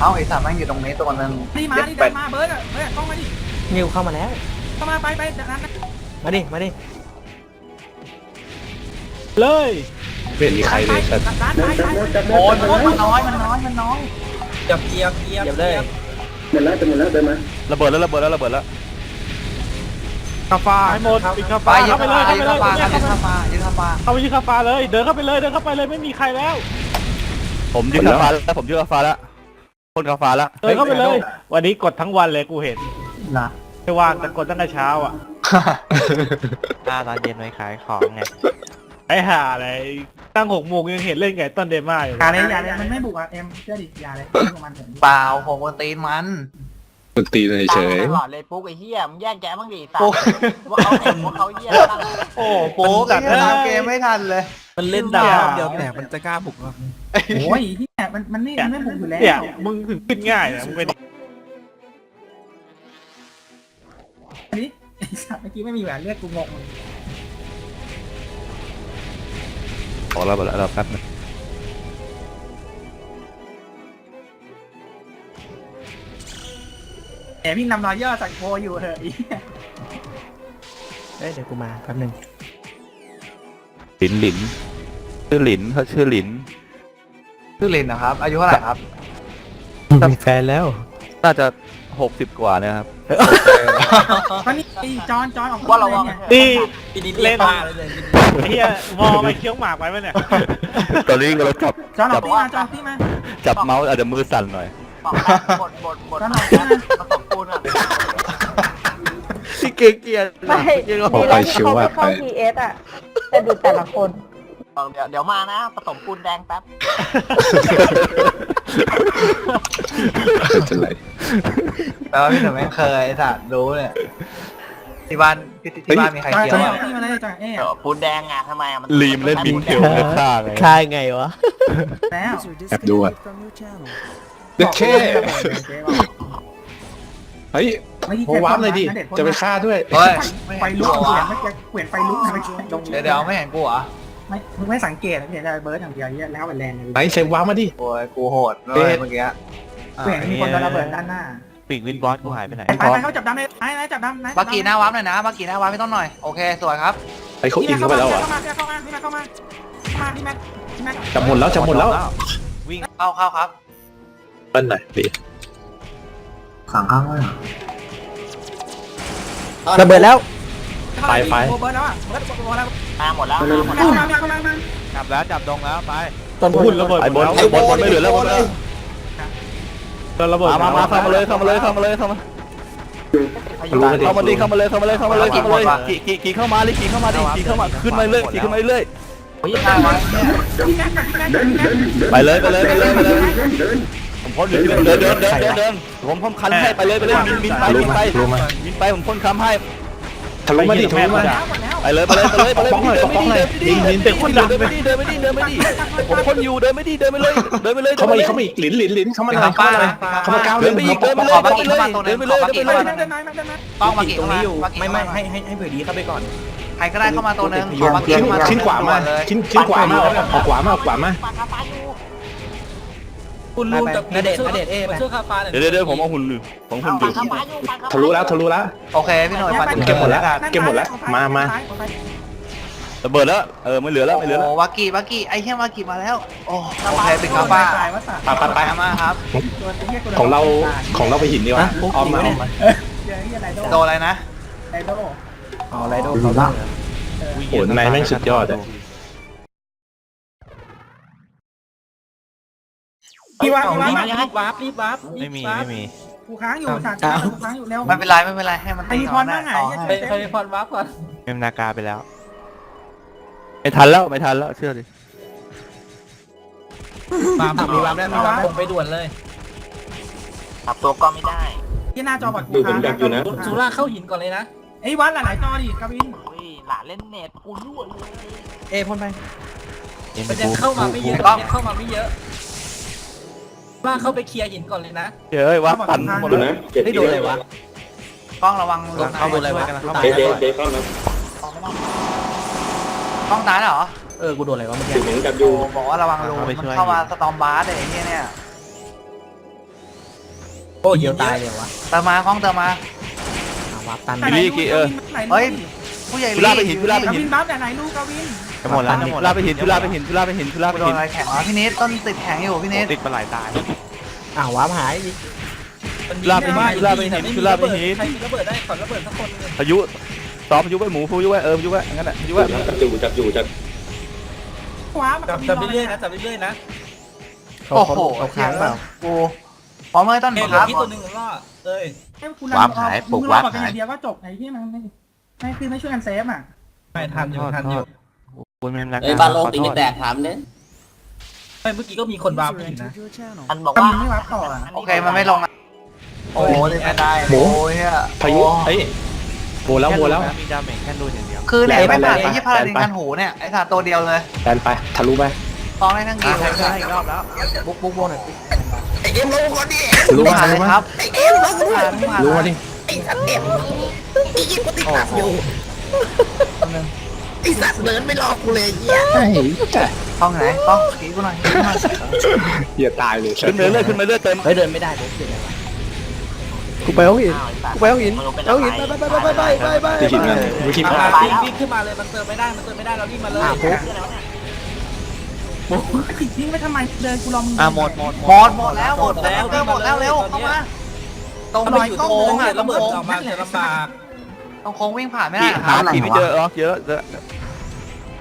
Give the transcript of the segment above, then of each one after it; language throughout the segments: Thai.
เอ้าไอ้สามแม่งอยู่ตรงนี้ตัวนึงนี่มาดิเดินมาเบิร์ดอะเบิร์ดกล้องมาดินิวเข้ามาแล้ว เข้ามาไปไปจากนั้นมาดิ มาดิ เลยไม่เห็นมีใครเลยสัตว์ร้านไปไปโอ้ยมันน้อยมันน้อยมันน้อยจับเกียร์เกียร์เหยียบเลยระเบิดแล้วระเบิดแล้วระเบิดแล้ว คาฟ้าให้หมดปิดคาไปฟ้ายืนเข้าไปเข้าเลยมาเข้ายืไปนเลยเข้ามายืนเข้ามายืนเข้ามาเข้าไปยืนคาฟ้าเลย เดินเข้าไปเลยเดินเข้าไปเลยไม่มีใครแล้ว ผมยืนคาฟ้าแล้วผมยืนคาฟ้าแล้ว คนคาฟ้าแล้วเดินเข้าไปเลย วันนี้กดทั้งวันเลยกูเห็นนะไม่ว่างแต่กดตั้งแต่เช้าอะหน้าตอนเย็นไปขายของไงไอ้ห่าอะไรตั้งหกโมงยังเห็นเล่นไงต้นเดม่าอยู่อย่าเลยอย่าเลยมันไม่บุกอะเอ็มเชื่อดิอย่าเลยมันถึงเปล่าผมกวนตีนมันดนตรีเลยเฉยตลอดเลยปุ๊กไอ้เหี้ยมึงแยกแกะบ้างดิสัตโอ้ว์ว่าเขาเห็นว่าเขาเหี้ยตั้งโอ้โหกันเกมไม่ทันเลย มันเล่นดาบเดียวแต่มันจะกล้าบุกเหรอ โอ้ยที่มันมันไม่มันไม่บุกอยู่แล้วเนี่ยมึงถึงขึ้นง่ายนะมึงเป็นอันนี้ไอ้สัตว์เมื่อกี้ไม่มีแหวนเลือดกูงงขอระเบิดแล้วเราแป๊บนึงแหมพี่นำรอยย่อจากโพอยู่เหอะอีเอ้ยเดี๋ยวกูมาแป๊บนึงหลินหลินชื่อหลินเขาชื่อหลิน ชื่อลินนะครับ อายุเท่าไหร่ครับ มีแฟนแล้ว น่าจะหกสิบกว่าเนี่ยครับตอนนี้ไอ้จอนจอนออกว่าเราว่าเนี่ยนี่ปีนี้เล่เล่นนไอ้เหี้ยมอไปเคี้ยวหมากไปปะเนี่ย ตอนนี้เราจับจอนออกที่มาจอนออกที่มา จับเมาส์อาจจะมือสั่นหน่อยบอกบทบทบทจอนออกที่มาผสมปูนอะที่เกียเกียร์ไม่ดีแล้วที่เขาไม่เข้า PS อะ แต่ดูแต่ละคน บอกเดี๋ยวเดี๋ยวมานะผสมปูนแดงแป๊บจะไหลแปลว่าพี่หนุ่มไม่เคยไอ้สัตว์รู้เนี่ยที่บ้านพี่ที่บ้านมีใครจอนเกี่ยวจอนออะอกที่มาเลยจอนเอ๊ะเดี๋ยวปูนแดงอะทำไมอะมันลีมเล่นบินเทลเลยฆ่าไงค่ายไงวะ แล้วแอบดูอะเด็กแค่เฮ้ยโหว้ามเลยดิ จะไปฆ่าด้วย เฮ้ยไฟลุกเปลี่ยนไม่เปลี่ยนไฟลุกไม่ลงเดี๋ยวเดี๋ยวไม่เห็นกูเหรอ ไม่มึงไม่สังเกตนะเห็นแต่เบิร์ดอย่างเดียวเนี่ยแล้วมันแรงเลยไหนเซฟว้ามมาดิ โอ้ยกูโหดเลยเมื่อกี้เปลี่ยนมีคนโดนระเบิดด้านหน้าปีกวินบอสกูหายไปไหนไปไปเขาจับดำเลยไหนจับดำไหนบากีหน้าวับหน่อยนะบากีหน้าวับไม่ต้องหน่อยโอเคสวยครับไอ้เขาอินเข้าไปแล้วเหรอะเข้ามาเข้ามาเข้ามาเข้ามาเข้ามาพี่แม็กพี่แม็กจับหมดแล้วจับหมดแล้วเข้าเข้าครับเปิ้ลหน่อยดิสั่งข้างเลยระเบิดแล้วเบิร์ดแล้วอะเบิร์ดเบิร์ดแล้ว มาหมดแล้วมาหมดเข้าแล้วมาเข้ามาจับแล้วจับดงแล้วไปต้นหุ่นระเบิดไอ้บนแล้วไอ้บนบนไม่เหลือแล้วบนแล้วโดนระเบิดมามามาเข้ามาเลยเข้ามาเลยเข้ามาเลยเข้ามารู้กันดิเข้ามาดิเข้ามาเลยเข้ามาเลยเข้ามาเลยเข้ามาเลยขี่ขี่ขี่เข้ามาเลยขี่เข้ามาดิขี่เข้ามาขึ้นมาเรื่อยขี่ขึ้นมาเรื่อยพี่หน้าวับเนี่ยพี่แม็กพี่แม็กพี่แม็กไปเลยไปเลยไปเลยไปเลยผมพ่นอยู่ที่เดินเดินเดินเดินเดินผมพ่นคันให้ไปเลยไปเลยมินมินไปมินไปมินไปผมพ่นคำให้ ทะลุมาดิทะลุมาแล้วหมดแล้วไปเลยไปเลยไปเลยไปเลยเดินไม่ดีเดินไม่ดีเดินไม่ดีเดินไม่ดีเดินไม่ดีผมพ่นอยู่เดินไม่ดีเดินไปเลยเดินไปเลยเข้ามาอีกเข้ามาอีกหลินหลินหลินเข้ามาหน่อยเข้ามาหน่อยเข้ามาก้าวเดิเล่นนไปอีกเดินไปขเลอยบากีเข้ามาตัวนึงขอบากีเดิเข้านมาเดินไหนเดินไหนต้องบากีเข้ามาไม่ไม่ให้ให้ให้เผื่อดีเข้าไปก่อนใครก็ได้เข้ามาตัวนึงขอบากีชิ้นเข้ามาชิ้นขวามาชิ้นชิ้นขวามาเอาขวามาเอาขวามา คุณลุงกับนเดชนเดชเอ้ไปเดี๋ยวเดี๋ยวผมเอาหุ่นผมหุ่นอยู่ปากกาฟ้าอยู่ปากกาฟ้าทะลุแล้วทะลุแล้ว โอเคพี่หน่อยปัดเก็บหมดแล้ว เก็บหมดแล้วมามา ระเบิดแล้วเออไม่เหลือแล้วไม่เหลือแล้วโอ้บากีบากีไอ้เหี้ยบากีมาแล้วโอ้โอเคปิดคาฟ้าไปไปไปไปมาครับของเราของเราไปหินดีกว่าออมมาออมมาโดนอะไรนะไดโดเอาอะไรโดนเขาบ้างโหนายแม่งสุดยอดอะ พี่ว่าพี่ว่ารีบวาร์ปรีบวาร์ปไม่มีไม่มีกูค้างอยู่สัตว์กูค้างอยู่เร็วไม่เป็นไรไม่เป็นไรให้มันไอ้ตีมีพก่อรนบ้านะงไงต่อไปไปพรวาร์ปก่อนเมมนากาไปแล้วไม่ทันแล้วไม่ทันแล้วเชื่อดิวาร์ปมีวาร์ปได้มีวาร์ปผมไปด่วนเลยปรับตัวก็ไม่ได้ที่หน้าจอบัดกูค้างสุราเข้าหินก่อนเลยนะไอ้วัดหลายๆจอดิกาวินอุ้ยหลานเล่นเน็ตกูรั่วเลยเอพ่นไปมันยังเข้ามาไม่เยอะยังเข้ามาไม่เยอะ ว่าเข้าไปเคลียร์หินก่อนเลยนะเฮ้ยวัดตันหมดเลยไม่โดนเลยวะ กล้องระวังเข้าบนอะไรวะกำลังเข้ามากล้องตายเหรอเออ กูโดนอะไรวะเมื่อกี้โอ้บอกว่าระวังรูมันเข้ามาสตอมบาร์ไอ้เหี้ยเนี่ยโอ้เดียวตายเลยวะเติมมากล้องเติมมา อะวับตันบิลลี่กี่เออ เฮ้ย ผู้ใหญ่ทุลาไปหินทุลาไปกาหิวินนบัฟแต่ไหนลูกกาวิน จะหมดแล้วทุลาไปหินทุลาไปหินทุลาไปหินทุลาไปโดหินนอะไรแข็งวะพี่นิดต้นติดแข็งอยู่พี่นิดติดปลาไหลตาย อ้าววับหายอีกทุลาไปหินทุลาไปหินทุลาไปหิน ใครมีระเบิดได้ขอระเบิดสักคนหนึ่งพายุซ้อมพายุไว้หมูพายุไว้เออพายุไว้งั้นแหละพายุไว้จับอยู่จับอยู่จับขวาจับจับเรื่อยๆนะจับเรื่อยๆนะเขาโอ้เขาโหเขาค้างเปล่ากูพร้อมเลยต้นเอ้ยคเหลือรับที่ตัวหนึ่งล่อเอ้ยวาร์ปหายปลุกวาร์ปหายเดียวก็จบไอ้ที่มันไม่ไม่คือไม่ช่วยกันเซฟอะไม่ทันอยู่ทันอยู่ คุณแม่รักเอ้ยบ้านโลกตีแตกถามเนี่ยไม่เมื่อกี้ก็มีคนวาร์ปอยู่นะอันบอกกาว่าวินไม่วาร์ปต่ออะโอเคมันไม่ลงนะโอ้โหเล่นไม่ได้โอ้ยเฮียพายุเอ้ยโบแล้วโบแล้วมีดาเมจแค่ดูอย่างเดียวคือเนี่ยไม่ผ่านไปไอ้ไปที่พาราดินไปกันหูเนี่ยไอ้สัตว์ตัวเดียวเลยแดนไปทะลุไปฟ้องได้ทั้งเกมเลยอีกรอบแล้วบุ๊กบุ๊กโบนหน่อยสิทะลุมาผ่านทะเลลุยมาครับผ่านผ่านทะลุมาดิ ไอ้แต่ต้องไหนต้องขี่กูหน่อยขี่กูหน่อยอย่าตายเลยขึ้นมาเรื่อยขึ้นมาเรื่อยเต็มเฮ้ยเดินไม่ได้บุ๊กเสียไงวะกูไปเอาหินกูไปเอาหินเอาหินไปไปไปไปไปไปไปที่หินนั่นวิธีมามาวิ่งวิ่งขึ้นมาเลยมันเติมไม่ได้มันเติมไม่ได้เราวิ่งมาเลยอะบุ๊กติดทิ้งไปทำไมเดินกูรอมึงอะหมดหมดหมดหมดแล้วหมดแล้วหมดแล้วเร็วเข้ามาตรงถ้าหน่ไม่อยอยู่กล้องโค้งโค้งอะอะตรระงเบิดโค้งออกมาจะลำบาก ตรงโค้งวิ่งผ่านไม่ได้หาขี่ไม่เจออ๋อเจอเจอ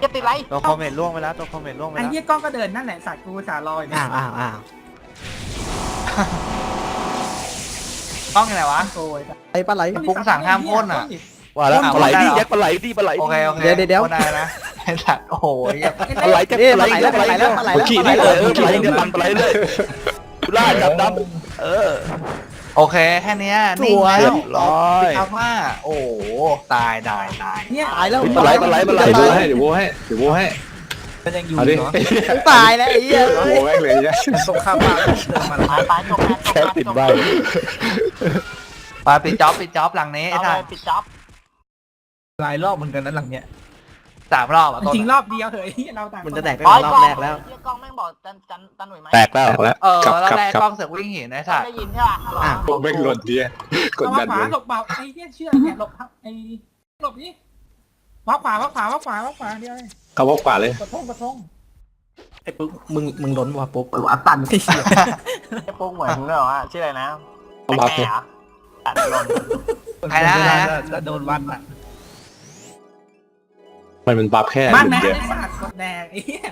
จะติดไรตัวคอมเมนต์ล่วงไปแล้วตัวคอมเมนต์ล่วงไปไอ้แล้วเหี้ยกล้องก็เดินนั่นแหละสัตว์กูสาลอยอ้าวอ้าวอ้าวกล้องอยู่ไหนวะ โอ้ยไอ้ปลาไหล ปุ๊กสั่งห้ามพ่นอะว่าแล้วอะปลาไหลได้ดิเหรอแจ็คปลาไหลดิปลาไหลโอเคโอเคเดี๋ยวเดี๋ยวเดี๋ยวโคตรได้นะไอ้สัตว์โอ้โหเหี้ยปลาไหลแจ็คนี่ปลาปไหลาลไหลปลาไหลแล้วปลาไหลแล้วปลาไหลเมื่อกี้ปลานี่ไหลเอเอออเมื่อปลากี้ไหลเดือดปลาไหลเลยทุล่าจับดำเออ โอเค แค่เนี้ยนิ่งแล้เรีวยบร้อย ครับว่าโอ้โหตายตายตายเนี่ยตายแล้วปลาไหลปลาไหลปลาไหลเดี๋ยวโบให้เดี๋ยวโบให้เดี๋ยวโบให้มันยังอยู่เอาดิเนาะตายแล้วไอ้เหี้ยโบแม่งเลยเนี่ยตรงข้ามบ้านเดินมาแล้วตายจบแค่ติดใบไปปิดจ็อบปิดจ็อบหลังนี้ไอ้สัตว์ปิดจ็อบหลายรอบเหมือนกันนั้นหลังเนี้ย สามรอบอะต้นจริงรอบเดียวเถอะเราต่างมันจะแตกไปรอบแรกแล้วกล้องแม่งบอกจันจันจันหน่วยไหมแตกแล้วแตกแล้วเออกลับรอบกลับแรกกลักล้อบงเสือกวิ่งหินไอ้สัตว์ได้ยินใช่ป่ะอะโบแม่งหล่นดีกดเอาดัว่านขวาเลยหลบเบาไอ้เหี้ยเชื่อเนี่ยหลบไอ้หลบนี่วับขวาวับขวาวับขวาวับขวาเดียวเลยเขาบอกกว่าเลยกดทงกดทงไอ้ปุ๊กมึงมึงล้นว่ะปุ๊กอัตันไอ้เหี้ยไอ้พวกเหมือนมึงเหรอวะชื่ออะไรนะเขาบัฟเลยตัดลงใครนะเวใครลานะจะโดนวันอะ มันเป็นบัฟแค่บ้านหนะนึ่งเดียวไอ้สัตว์กดแดงไอ้เหี้ย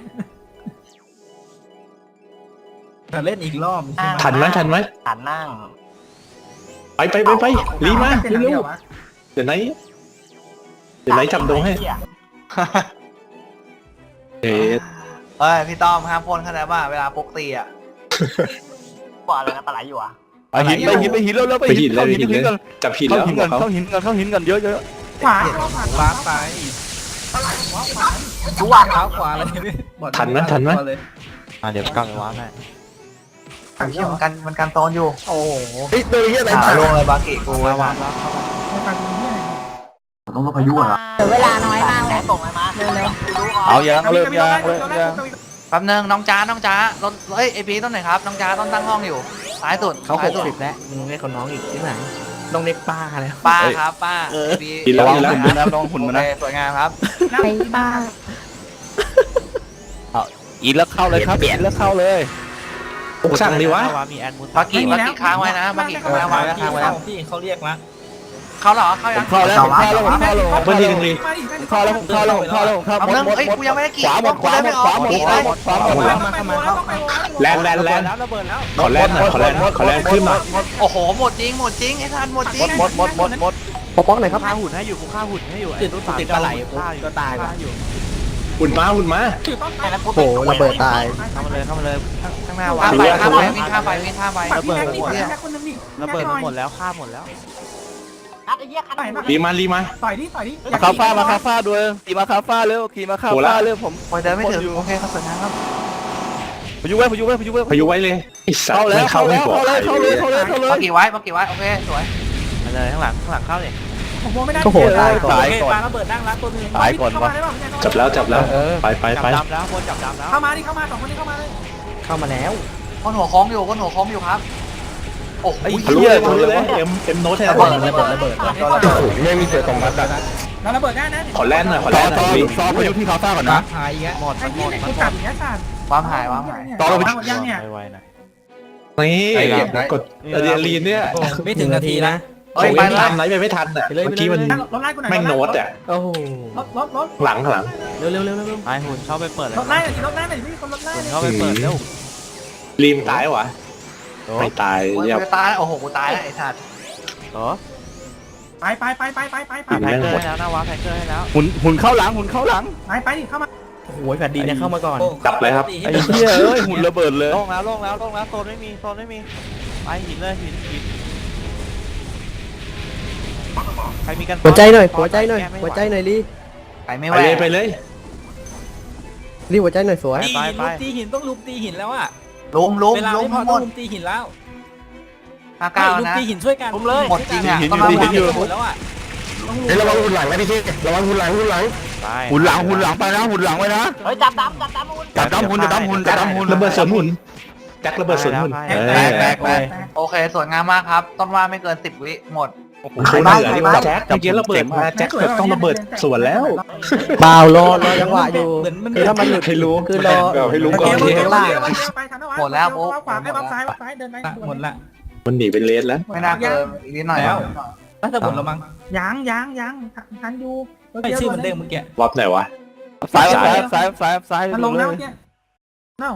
จะเล่นอีกรอบใช่ไหมทันไหมทันไหมหันนั่งไปไปไปไปรีบมาเป็นเร็เดีวยววะๆเดี๋ยวไหนเดี๋ยวไหนจับดงให้เอ๊ะเฮ้ยพี่ต้อมห้ามพ่นเข้าใจป่ะเวลาปกตีอะกว่าเลยนะปลาไหลอยู่อะไปหินไปหินไปหินแล้วแล้วไปไปหิหินนเลเข้ายหินหินหิเลนยกันจับหินเข้าแล้วหินบกัอนกเขาเข้าหินกันเข้าหินกันเยอะเยอะขวาเข้าขวาวาร์ปไป ดูว่าเท้าขวาเลยบอดทันไหมทันไหมเลยอะเดี๋ยวกลับไปว้าแม่ไอ้เหี้ยมันกันมันกันโซนอยู่โอ้โหเฮ้ยตัวเฮียอะไรหาลงเลยบากิกูไว้วางไม่ฟังเหี้ยต้องพายุอะเหลือเวลาน้อยมากเลยส่งเลยมาเร็วเอายางเริ่มยางเริ่มยางแป๊บนึงน้องจ้าน้องจ้ารถเฮ้ยไอพีต้นไหนครับน้องจ้าต้นตั้งห้องอยู่ซ้ายสุดเขาหซ้ายกสุดสิบแล้วมึงเรียกเขาน้องอีกที่ไหน น้องเน็กป้าแล้วป้าครับป้าเออไอ้พีกินแล้วระวังกินแล้ว หุ่นมันนะระวังหุ่นโอมันเคนะสวยงามครับ ไปบ้านอีแล้วเข้าเลยครับอีแล้วเข้าเลยปลุกสั่งดีวะว่ามีแอดมุดบากิบากิค้างไว้นะบากิค้างไว้นะค้างไว้นะพี่เขาเรียกละเขาเหรอเขาผยังมเข้าแล้วผมเข้าแล้วผมเข้าแล้วผมเพื่อนทีนึงดิผมเข้าแล้วผมเข้าแล้วผมเข้าแล้วผมเข้าเอาหมดเรื่องหมดเอ้ยหมดกูยังไม่ได้กี่ขวาหมดขวาหมดขวาหมดขวาหมดขวาหมด เข้ามาเข้ามาเข้ามาแลนด์แลนด์แลนด์แล้วระเบิดแล้วขอแลนด์หน่อยขอแลนด์ขอแลนด์ขึ้นมาโอ้โหหมดจริงหมดจริงไอ้ท่านหมดจริงหมดหมดหมดหมดปกป้องหน่อยครับฆ่าหุ่นให้อยู่กูฆ่าหุ่นให้อยู่ติดติดปลาไหลปุ๊กฆ่าอยู่ก็ตายว่ะฆ่อยู่หุ่นมาหุ่นมาถือต้นไม้โอ้โหระเบิดตาย เข้ามาเลยเข้ามาเลยข้างหน้าข้ามวางไปข้ามไปวิ่งข้ามไปวิ่งข้ามไปปากพี่แม็กนี่ปากพี่แม็กคนนึงนี่ระเบิดมันหมดแล้วฆ่าหมดแล้วนัดไอ้เหี้ยคันต่อยมารีมารีมาต่อยดิต่อยดิคาฟ้ามาคาฟ้าด้วยขี่มาคาฟ้าเร็วขี่มาคาฟ้าเร็วผมโอ้ยเดินไม่ถึงโอเคเขาสวยงามครับ พายุไว้พายุไว้พายุไว้พายุไว้เลยไอ้สัตเข้าว์แล้ไม่วเข้าเข้าไม่แล้วบอกเข้าเลยเข้าเลยเข้าเลยเข้าเลยบากิไว้บากิไว้โอเคสวยมาเลยข้างหลังข้างหลังเข้าเลยผมมองไม่ได้โอ้โหตายก่อน โอเคปาระเบิดนั่งรับตัวหนึงตายก่อนวะจับแล้วจับแล้วไปไปจับไปดำแล้วบนจับดำแล้วเข้ามาดิเข้ามาสองคนนี้เข้ามาเลยเข้ามาแล้ว คนหัวโค้งอยู่คนหัวโค้งอยู่ครับ โอ้โหไอ้ทะลุเหี้ยเลยทะทะลุลุเลเลยยเอ็มเอ็มโน้ตให้ระระเบิเบิดดระเบิดระเบิด โอ้โหไม่มีเสือสองมัดอะเราระเบิดได้นะขอแล่นหน่อยขอต่แล่อนหน่ต่ออยพี่ต่อไปอยู่ที่เขาซ่าก่อนนะ หายอีกแล้ว หมดไอ้ที่เนี่ยกูกลับอย่างเงี้ยสัตว์ ว้ามหายว้ามหาย ต่อเราไปหมดยังเนี่ยไวๆหน่อยนี่กดอะดรีนาลีนเนี่ยไม่ถึงนาทีนะเฮ้ยผมไปไม่ละทันไหนไปไม่ทันอะไปเลยเมื่อกี้มันรถไล่กูหน่อยแม่งโน้ตอะโอ้โหรถรถรถหลังหลังเร็วเร็วเร็วเร็วไอ้หุ่นเข้าไปเปิดเลยรถไล่หน่อยรถไล่หน่อยมีคนรถไล่หุ่นเลยเข้าไปเปิดเร็วรีมตายวะไม่ตายโอ้ยเนี่ยกูจะตายโอ้โหกูตายแล้วไอ้สัตว์เหรอไปไปไปไปไปไปไปแพ็คเกอร์ให้แล้วนะวะแพ็คเกอร์ให้แล้วหุ่นหุ่นเข้าหลังหุ่นเข้าหลังไปไปดิเข้ามา โอ้โหแผ่นดินเนี่ยเข้ามาก่อน จับเลยครับ ไอ้เหี้ยเอ้ยหุ่นระเบิดเลยโล่งแล้วโล่งแล้วโล่งแล้วโซนไม่มีโซนไม่มีไปหินเลยหินหินใครมีกันหัวใจหน่อย หัวใจหน่อย หัวใจหน่อยลีไปไม่ไปไหวเลยไปเลยลีหัวใจหน่อยสวยไปไปตีหินต้องลุมตีหินแล้วอะลุมลุมเวลาลุไม่มพอหมต้องดลุมตีหินแล้วห้าเก้าลุมนะตีหินช่วยกันลุมเลยหมดจริงอะหินต้องอยู่ระวังหินอยู่ หมดแล้วอะเฮ้ยระวังหุ่นหลังนะพี่เท่ระวังหุ่นหลังหุ่นหลัง ไปหุ่นหลังหุ่นหลังไปนะหุ่นหลังไว้นะเฮ้ยจับดำจับดำมุนจับดำหุ่นจับดำหุ่นจับดำหุ่นระเบิดสวนหุ่นแจ็คระเบิดสวนหุ่นไปเอแล้วอไปแล้วไปแล้วโอเคสวยงามมากครับ ต้นว่าไม่เกินสิบวิหมดใครมาเหลือนี่ว่าแจ็คเมื่อกี้ระเบิดมาแจ็คต้องระเบิดสวนแล้วเปล่ารอรอจังหวะอยู่เหมือนมันคือถ้ามันหลุดให้รู้คือรอแบบให้รู้ก่อนเดี๋ยวที่เดี๋ยวข้างล่างเดี๋ยวไปทางนั้นหมดแล้วปุ๊บขวาไปวับซ้ายวับซ้ายเดินไปหมดละมันหนีเป็นเลสแล้วไม่น่าเกินอีกนิดหน่อยแล้ว น่าจะหมดแล้วมั้งยังยังยังทันอยู่ไม่ชื่อเหมือนเดิมเมื่อกี้รอบไหนวะซ้ายซ้ายซ้ายซ้ายซ้ายมันลงแล้วเมื่อกี้เอ้า